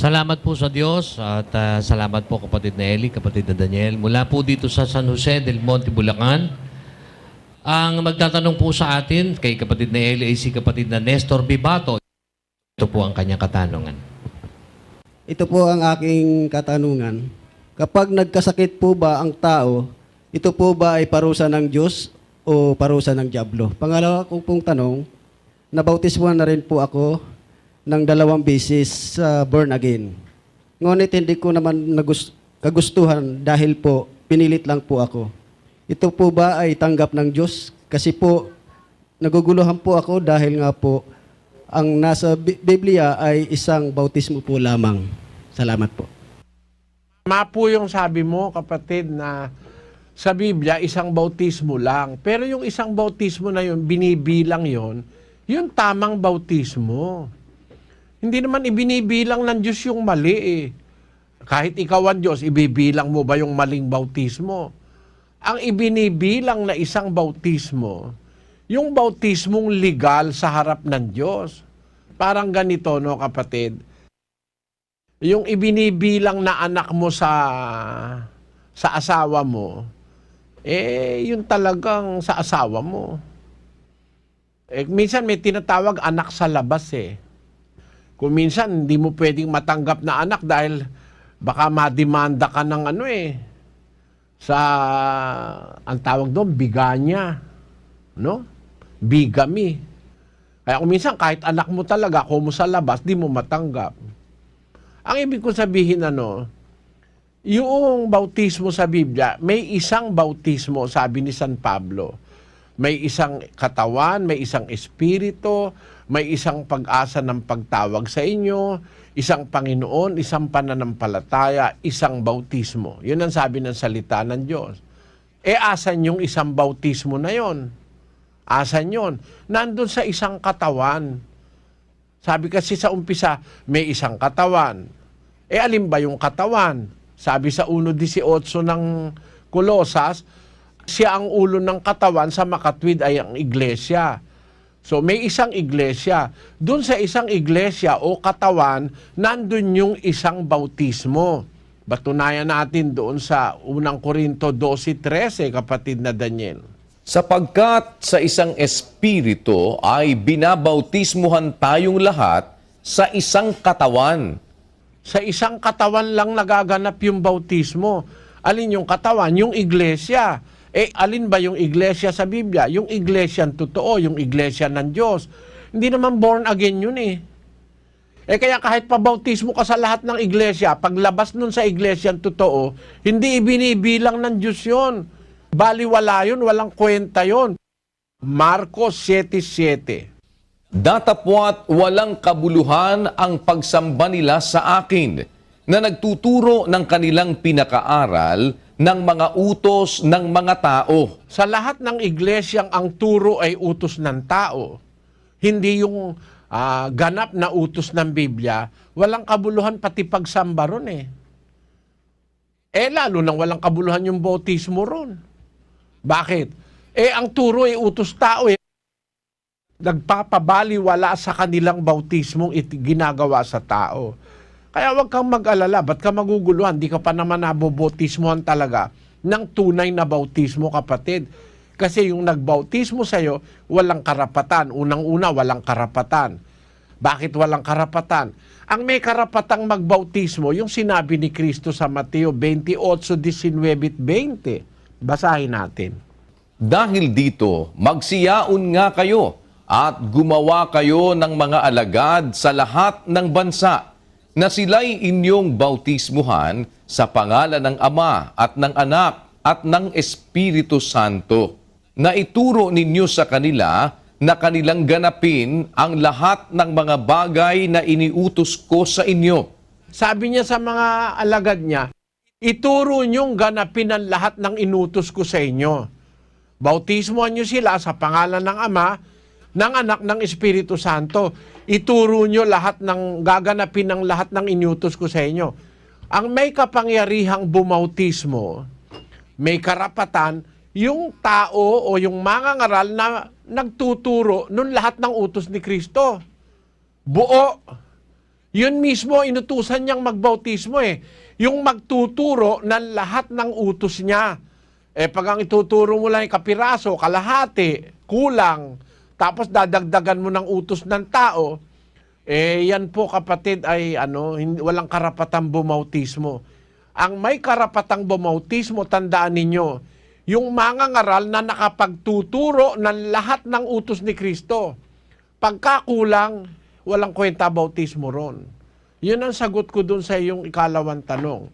Salamat po sa Diyos at ah, salamat po kapatid na Eli, kapatid na Daniel. Mula po dito sa San Jose del Monte, Bulacan. Ang magtatanong po sa atin kay kapatid na Eli ay si kapatid na Nestor Bibato. Ito po ang kanyang katanungan. Ito po ang aking katanungan. Kapag nagkasakit po ba ang tao, ito po ba ay parusa ng Diyos o parusa ng Diablo? Pangalawa ko pong tanong, nabautismuhan na rin po ako ng dalawang beses sa born again. Ngunit hindi ko naman nagus- kagustuhan dahil po pinilit lang po ako. Ito po ba ay tanggap ng Diyos? Kasi po naguguluhan po ako dahil nga po ang nasa Bi- Biblia ay isang bautismo po lamang. Salamat po. Tama po yung sabi mo, kapatid, na sa Biblia, isang bautismo lang. Pero yung isang bautismo na yun, binibilang yon, yung tamang bautismo. Hindi naman ibinibilang ng Diyos yung mali eh. Kahit ikaw ang Diyos, ibibilang mo ba yung maling bautismo? Ang ibinibilang na isang bautismo, yung bautismong legal sa harap ng Diyos. Parang ganito, no kapatid? yung ibinibilang na anak mo sa sa asawa mo, eh, yung talagang sa asawa mo. Eh, minsan may tinatawag anak sa labas eh. Kung minsan hindi mo pwedeng matanggap na anak dahil baka mademanda ka ng ano eh. Sa, ang tawag doon, biganya. No? Bigamy. Kaya kung minsan kahit anak mo talaga, kung mo sa labas, di mo matanggap. Ang ibig ko sabihin ano, yung bautismo sa Biblia, may isang bautismo, sabi ni San Pablo. May isang katawan, may isang espiritu, may isang pag-asa ng pagtawag sa inyo, isang Panginoon, isang pananampalataya, isang bautismo. Yun ang sabi ng salita ng Diyos. E asan yung isang bautismo na yon? Asan yon? Nandun sa isang katawan. Sabi kasi sa umpisa, may isang katawan. E alin ba yung katawan? Sabi sa 1.18 ng Kolosas, siya ang ulo ng katawan sa makatwid ay ang iglesia. So may isang iglesia. Doon sa isang iglesia o katawan, nandun yung isang bautismo. Batunayan natin doon sa unang Korinto 12.13, kapatid na Daniel. Sapagkat sa isang espiritu ay binabautismuhan tayong lahat sa isang katawan. Sa isang katawan lang nagaganap yung bautismo. Alin yung katawan? Yung iglesia. Eh, alin ba yung iglesia sa Biblia? Yung iglesia totoo, yung iglesia ng Diyos. Hindi naman born again yun eh. Eh kaya kahit pabautismo ka sa lahat ng iglesia, paglabas nun sa iglesia totoo, hindi ibinibilang ng Diyos yun. Baliwala yun, walang kwenta yun. Marcos 7.7 Datapwat walang kabuluhan ang pagsamba nila sa akin na nagtuturo ng kanilang pinakaaral ng mga utos ng mga tao. Sa lahat ng iglesyang ang turo ay utos ng tao, hindi yung ah, ganap na utos ng Biblia, walang kabuluhan pati pagsamba ron eh. Eh lalo nang walang kabuluhan yung bautismo ron. Bakit? Eh ang turo ay utos tao eh. Nagpapabaliwala sa kanilang bautismong ginagawa sa tao. Kaya wag kang mag-alala, ba't ka maguguluhan? Di ka pa naman nabobautismohan talaga ng tunay na bautismo, kapatid. Kasi yung nagbautismo sa'yo, walang karapatan. Unang-una, walang karapatan. Bakit walang karapatan? Ang may karapatang magbautismo, yung sinabi ni Kristo sa Mateo 28, 19, 20. Basahin natin. Dahil dito, magsiyaon nga kayo at gumawa kayo ng mga alagad sa lahat ng bansa na sila'y inyong bautismuhan sa pangalan ng Ama at ng Anak at ng Espiritu Santo na ituro ninyo sa kanila na kanilang ganapin ang lahat ng mga bagay na iniutos ko sa inyo. Sabi niya sa mga alagad niya, ituro niyong ganapin ang lahat ng inutos ko sa inyo. Bautismohan niyo sila sa pangalan ng Ama, ng Anak ng Espiritu Santo. Ituro niyo lahat ng gaganapin ng lahat ng inutos ko sa inyo. Ang may kapangyarihang bumautismo, may karapatan yung tao o yung mangangaral na nagtuturo nun lahat ng utos ni Kristo. Buo. Yun mismo, inutusan niyang magbautismo eh. Yung magtuturo ng lahat ng utos niya. Eh pag ang ituturo mo lang kapiraso, kalahati, kulang, tapos dadagdagan mo ng utos ng tao, eh yan po kapatid ay ano, walang karapatang bumautismo. Ang may karapatang bumautismo, tandaan ninyo, yung mga ngaral na nakapagtuturo ng lahat ng utos ni Kristo. Pagkakulang, walang kwenta bautismo ron. Yun ang sagot ko dun sa iyong ikalawang tanong.